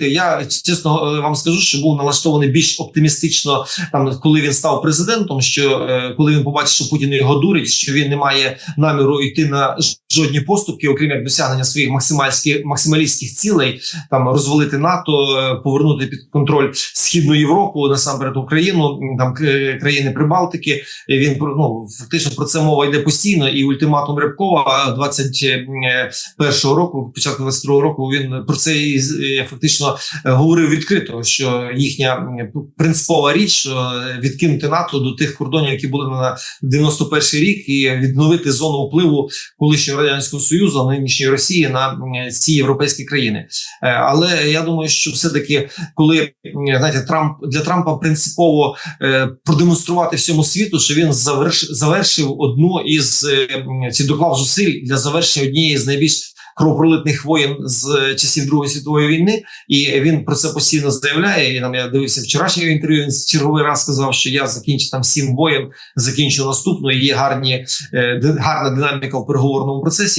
говорити. Я чесно е, вам скажу, що був налаштований більш оптимістично, там коли він став президентом. Що е, коли він побачив, що Путін його дурить, що він не має наміру йти на жодні поступки, окрім як досягнення своїх максимальських максималістських цілей, там розвалити НАТО, е, повернути під контроль східну Європу, насамперед Україну, там країни Прибалтики. Він ну фактично про це мова йде постійно. І ультиматум Рябкова 21 року, початку 22 року, він про це і фактично говорив відкрито, що їхня принципова річ е, відкинути НАТО до тих кордонів, які були на 91-й рік, і відновити зону впливу колишнього радянського союзу, а нинішньої Росії на ці європейські країни. Е, Але я думаю, що все таки, коли знаєте, Трамп для Трампа принципово е, продемонструвати всьому світу, що він завершив завершив одну із чи доклав зусиль для завершення однієї з найбільш кровопролитних воєн з часів Другої світової війни, і він про це постійно заявляє. І нам я дивився вчорашнє інтерв'ю. Він черговий раз сказав, що я закінчу там сім воєн, закінчу наступну. Є гарні е, гарна динаміка в переговорному процесі.